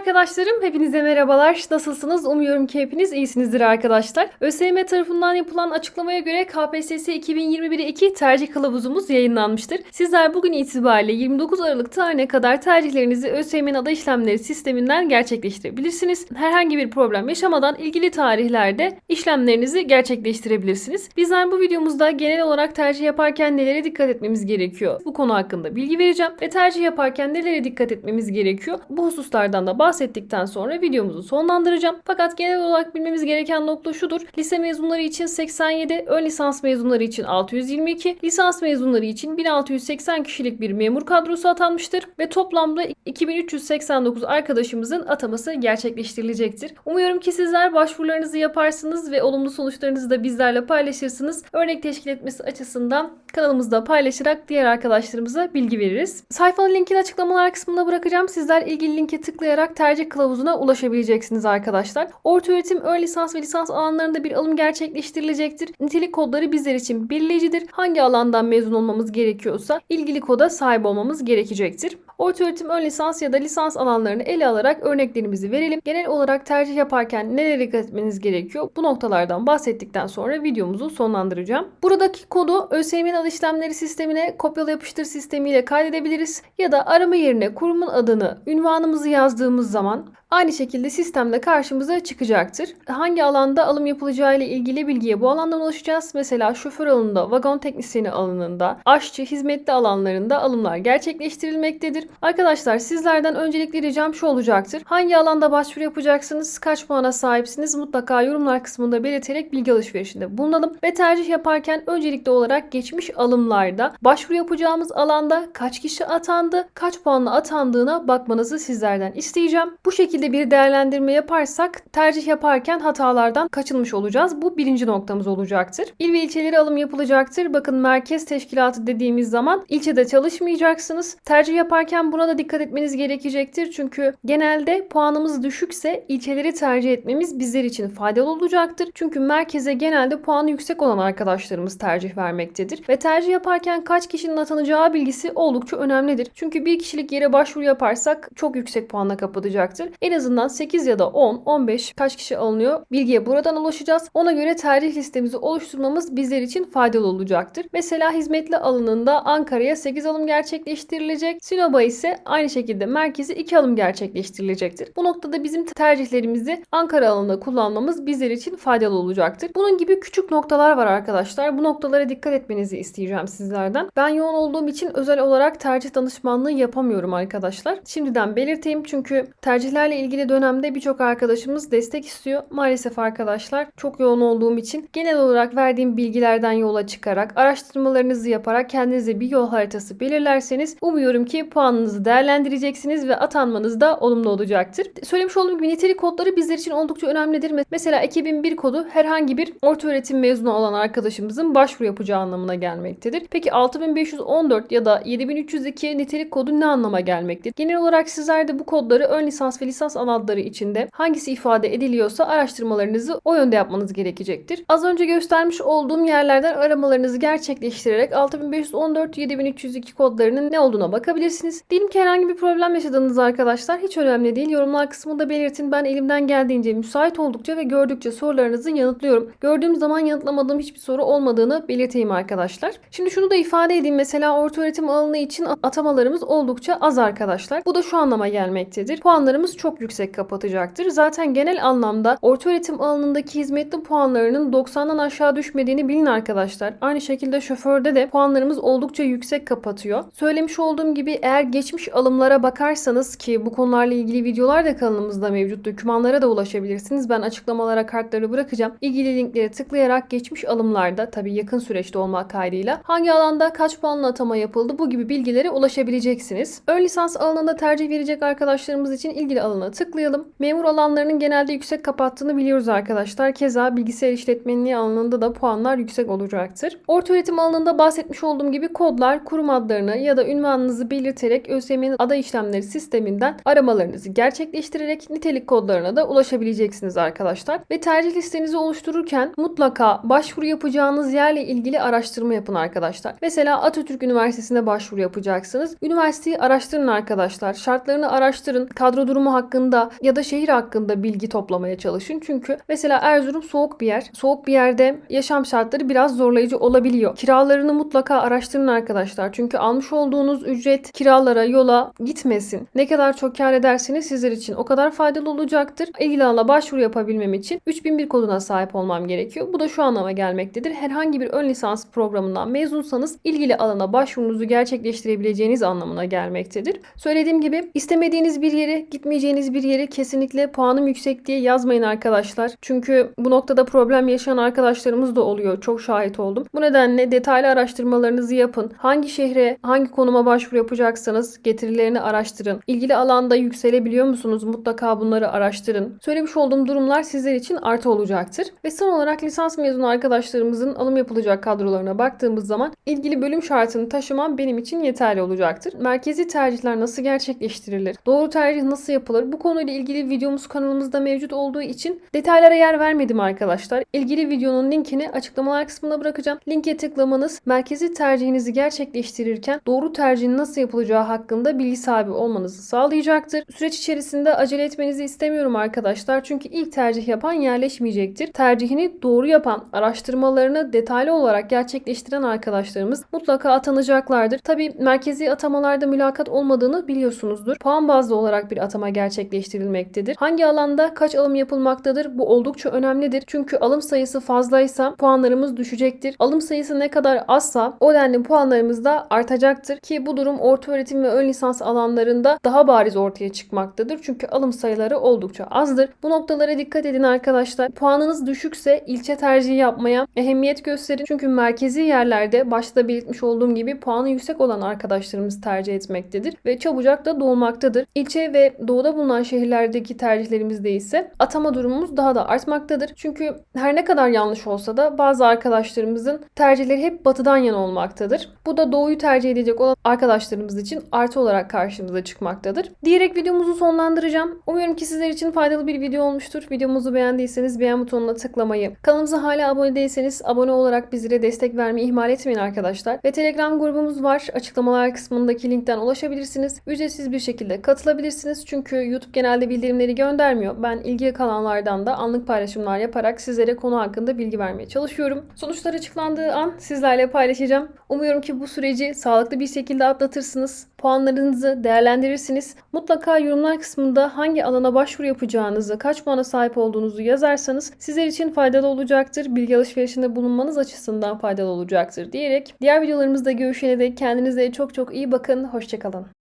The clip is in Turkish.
arkadaşlarım, hepinize merhabalar. Nasılsınız? Umuyorum ki hepiniz iyisinizdir arkadaşlar. ÖSYM tarafından yapılan açıklamaya göre KPSS 2021'e 2 tercih kılavuzumuz yayınlanmıştır. Sizler bugün itibariyle 29 Aralık tarihine kadar tercihlerinizi ÖSYM'nin ada işlemleri sisteminden gerçekleştirebilirsiniz. Herhangi bir problem yaşamadan ilgili tarihlerde işlemlerinizi gerçekleştirebilirsiniz. Bizler bu videomuzda genel olarak tercih yaparken nelere dikkat etmemiz gerekiyor? Bu konu hakkında bilgi vereceğim ve tercih yaparken nelere dikkat etmemiz gerekiyor? Bu hususlardan da bahsettikten sonra videomuzu sonlandıracağım. Fakat genel olarak bilmemiz gereken nokta şudur. Lise mezunları için 87, ön lisans mezunları için 622, lisans mezunları için 1680 kişilik bir memur kadrosu atanmıştır ve toplamda 2389 arkadaşımızın ataması gerçekleştirilecektir. Umuyorum ki sizler başvurularınızı yaparsınız ve olumlu sonuçlarınızı da bizlerle paylaşırsınız. Örnek teşkil etmesi açısından kanalımızda paylaşarak diğer arkadaşlarımıza bilgi veririz. Sayfanın linkini açıklamalar kısmına bırakacağım. Sizler ilgili linke tıklayarak tercih kılavuzuna ulaşabileceksiniz arkadaşlar. Orta öğretim, ön lisans ve lisans alanlarında bir alım gerçekleştirilecektir. Nitelik kodları bizler için belirleyicidir. Hangi alandan mezun olmamız gerekiyorsa ilgili koda sahip olmamız gerekecektir. Orta öğretim, ön lisans ya da lisans alanlarını ele alarak örneklerimizi verelim. Genel olarak tercih yaparken nelere dikkat etmeniz gerekiyor? Bu noktalardan bahsettikten sonra videomuzu sonlandıracağım. Buradaki kodu ÖSYM'nin adı işlemleri sistemine kopyala yapıştır sistemiyle kaydedebiliriz ya da arama yerine kurumun adını, ünvanımızı yazdığımız zaman Aynı şekilde sistemde karşımıza çıkacaktır. Hangi alanda alım yapacağı ile ilgili bilgiye bu alandan ulaşacağız. Mesela şoför alanında, vagon teknisyeni alanında, aşçı, hizmetli alanlarında alımlar gerçekleştirilmektedir. Arkadaşlar sizlerden öncelikli ricam şu olacaktır. Hangi alanda başvuru yapacaksınız, kaç puana sahipsiniz mutlaka yorumlar kısmında belirterek bilgi alışverişinde bulunalım. Ve tercih yaparken öncelikli olarak geçmiş alımlarda başvuru yapacağımız alanda kaç kişi atandı, kaç puanla atandığına bakmanızı sizlerden isteyeceğim. Bu şekilde bir değerlendirme yaparsak tercih yaparken hatalardan kaçınmış olacağız. Bu birinci noktamız olacaktır. İl ve ilçeleri alım yapılacaktır. Bakın merkez teşkilatı dediğimiz zaman ilçede çalışmayacaksınız. Tercih yaparken buna da dikkat etmeniz gerekecektir. Çünkü genelde puanımız düşükse ilçeleri tercih etmemiz bizler için faydalı olacaktır. Çünkü merkeze genelde puanı yüksek olan arkadaşlarımız tercih vermektedir. Ve tercih yaparken kaç kişinin atanacağı bilgisi oldukça önemlidir. Çünkü bir kişilik yere başvuru yaparsak çok yüksek puanla kapatacaktır. Azından 8 ya da 10, 15 kaç kişi alınıyor bilgiye buradan ulaşacağız. Ona göre tercih listemizi oluşturmamız bizler için faydalı olacaktır. Mesela hizmetli alanında Ankara'ya 8 alım gerçekleştirilecek. Sinop'a ise aynı şekilde merkezi 2 alım gerçekleştirilecektir. Bu noktada bizim tercihlerimizi Ankara alanında kullanmamız bizler için faydalı olacaktır. Bunun gibi küçük noktalar var arkadaşlar. Bu noktalara dikkat etmenizi isteyeceğim sizlerden. Ben yoğun olduğum için özel olarak tercih danışmanlığı yapamıyorum arkadaşlar. Şimdiden belirteyim çünkü tercihlerle ilgili dönemde birçok arkadaşımız destek istiyor. Maalesef arkadaşlar çok yoğun olduğum için genel olarak verdiğim bilgilerden yola çıkarak araştırmalarınızı yaparak kendinize bir yol haritası belirlerseniz umuyorum ki puanınızı değerlendireceksiniz ve atanmanız da olumlu olacaktır. Söylemiş olduğum gibi nitelik kodları bizler için oldukça önemlidir. Mesela 2001 kodu herhangi bir orta öğretim mezunu olan arkadaşımızın başvuru yapacağı anlamına gelmektedir. Peki 6514 ya da 7302 nitelik kodu ne anlama gelmektedir? Genel olarak sizler de bu kodları ön lisans ve lisans alanları içinde hangisi ifade ediliyorsa araştırmalarınızı o yönde yapmanız gerekecektir. Az önce göstermiş olduğum yerlerden aramalarınızı gerçekleştirerek 6514 7302 kodlarının ne olduğuna bakabilirsiniz. Diyelim ki herhangi bir problem yaşadığınız arkadaşlar hiç önemli değil. Yorumlar kısmında belirtin. Ben elimden geldiğince müsait oldukça ve gördükçe sorularınızı yanıtlıyorum. Gördüğüm zaman yanıtlamadığım hiçbir soru olmadığını belirteyim arkadaşlar. Şimdi şunu da ifade edeyim. Mesela orta öğretim alanı için atamalarımız oldukça az arkadaşlar. Bu da şu anlama gelmektedir. Puanlarımız çok yüksek kapatacaktır. Zaten genel anlamda orta öğretim alanındaki hizmetli puanlarının 90'dan aşağı düşmediğini bilin arkadaşlar. Aynı şekilde şoförde de puanlarımız oldukça yüksek kapatıyor. Söylemiş olduğum gibi eğer geçmiş alımlara bakarsanız ki bu konularla ilgili videolar da kanalımızda mevcut. Dokümanlara da ulaşabilirsiniz. Ben açıklamalara kartları bırakacağım. İlgili linklere tıklayarak geçmiş alımlarda tabii yakın süreçte olmak kaydıyla hangi alanda kaç puanla atama yapıldı bu gibi bilgilere ulaşabileceksiniz. Ön lisans alanında tercih verecek arkadaşlarımız için ilgili alana tıklayalım. Memur alanlarının genelde yüksek kapattığını biliyoruz arkadaşlar. Keza bilgisayar işletmenliği alanında da puanlar yüksek olacaktır. Orta öğretim alanında bahsetmiş olduğum gibi kodlar, kurum adlarını ya da ünvanınızı belirterek ÖSYM'nin ada işlemleri sisteminden aramalarınızı gerçekleştirerek nitelik kodlarına da ulaşabileceksiniz arkadaşlar. Ve tercih listenizi oluştururken mutlaka başvuru yapacağınız yerle ilgili araştırma yapın arkadaşlar. Mesela Atatürk Üniversitesi'nde başvuru yapacaksınız. Üniversiteyi araştırın arkadaşlar. Şartlarını araştırın. Kadro durumu hakkında hakkında ya da şehir hakkında bilgi toplamaya çalışın. Çünkü mesela Erzurum soğuk bir yer. Soğuk bir yerde yaşam şartları biraz zorlayıcı olabiliyor. Kiralarını mutlaka araştırın arkadaşlar. Çünkü almış olduğunuz ücret kiralara, yola gitmesin. Ne kadar çok kar ederseniz sizler için o kadar faydalı olacaktır. Alana başvuru yapabilmem için 3001 koduna sahip olmam gerekiyor. Bu da şu anlama gelmektedir. Herhangi bir ön lisans programından mezunsanız ilgili alana başvurunuzu gerçekleştirebileceğiniz anlamına gelmektedir. Söylediğim gibi istemediğiniz bir yere, gitmeyeceğiniz bir yere kesinlikle puanım yüksek diye yazmayın arkadaşlar. Çünkü bu noktada problem yaşayan arkadaşlarımız da oluyor. Çok şahit oldum. Bu nedenle detaylı araştırmalarınızı yapın. Hangi şehre, hangi konuma başvuru yapacaksanız getirilerini araştırın. İlgili alanda yükselebiliyor musunuz? Mutlaka bunları araştırın. Söylemiş olduğum durumlar sizler için artı olacaktır. Ve son olarak lisans mezunu arkadaşlarımızın alım yapılacak kadrolarına baktığımız zaman ilgili bölüm şartını taşımam benim için yeterli olacaktır. Merkezi tercihler nasıl gerçekleştirilir? Doğru tercih nasıl yapılır? Bu konuyla ilgili videomuz kanalımızda mevcut olduğu için detaylara yer vermedim arkadaşlar. İlgili videonun linkini açıklamalar kısmına bırakacağım. Linke tıklamanız merkezi tercihinizi gerçekleştirirken doğru tercihin nasıl yapılacağı hakkında bilgi sahibi olmanızı sağlayacaktır. Süreç içerisinde acele etmenizi istemiyorum arkadaşlar. Çünkü ilk tercih yapan yerleşmeyecektir. Tercihini doğru yapan, araştırmalarını detaylı olarak gerçekleştiren arkadaşlarımız mutlaka atanacaklardır. Tabi merkezi atamalarda mülakat olmadığını biliyorsunuzdur. Puan bazlı olarak bir atama gerçekleştirilmektedir. Hangi alanda kaç alım yapılmaktadır? Bu oldukça önemlidir. Çünkü alım sayısı fazlaysa puanlarımız düşecektir. Alım sayısı ne kadar azsa o denli puanlarımız da artacaktır ki bu durum orta öğretim ve ön lisans alanlarında daha bariz ortaya çıkmaktadır. Çünkü alım sayıları oldukça azdır. Bu noktalara dikkat edin arkadaşlar. Puanınız düşükse ilçe tercihi yapmaya ehemmiyet gösterin. Çünkü merkezi yerlerde başta belirtmiş olduğum gibi puanı yüksek olan arkadaşlarımız tercih etmektedir ve çabucak da doğmaktadır. İlçe ve doğuda bulunan şehirlerdeki tercihlerimizde ise atama durumumuz daha da artmaktadır. Çünkü her ne kadar yanlış olsa da bazı arkadaşlarımızın tercihleri hep batıdan yana olmaktadır. Bu da doğuyu tercih edecek olan arkadaşlarımız için artı olarak karşımıza çıkmaktadır. Diyerek videomuzu sonlandıracağım. Umuyorum ki sizler için faydalı bir video olmuştur. Videomuzu beğendiyseniz beğen butonuna tıklamayı, kanalımıza hala abone değilseniz abone olarak bizlere destek vermeyi ihmal etmeyin arkadaşlar. Ve Telegram grubumuz var. Açıklamalar kısmındaki linkten ulaşabilirsiniz. Ücretsiz bir şekilde katılabilirsiniz. Çünkü YouTube genelde bildirimleri göndermiyor. Ben ilgili kanallardan da anlık paylaşımlar yaparak sizlere konu hakkında bilgi vermeye çalışıyorum. Sonuçlar açıklandığı an sizlerle paylaşacağım. Umuyorum ki bu süreci sağlıklı bir şekilde atlatırsınız. Puanlarınızı değerlendirirsiniz. Mutlaka yorumlar kısmında hangi alana başvuru yapacağınızı, kaç puana sahip olduğunuzu yazarsanız sizler için faydalı olacaktır. Bilgi alışverişinde bulunmanız açısından faydalı olacaktır diyerek diğer videolarımızda görüşene dek kendinize çok çok iyi bakın. Hoşçakalın.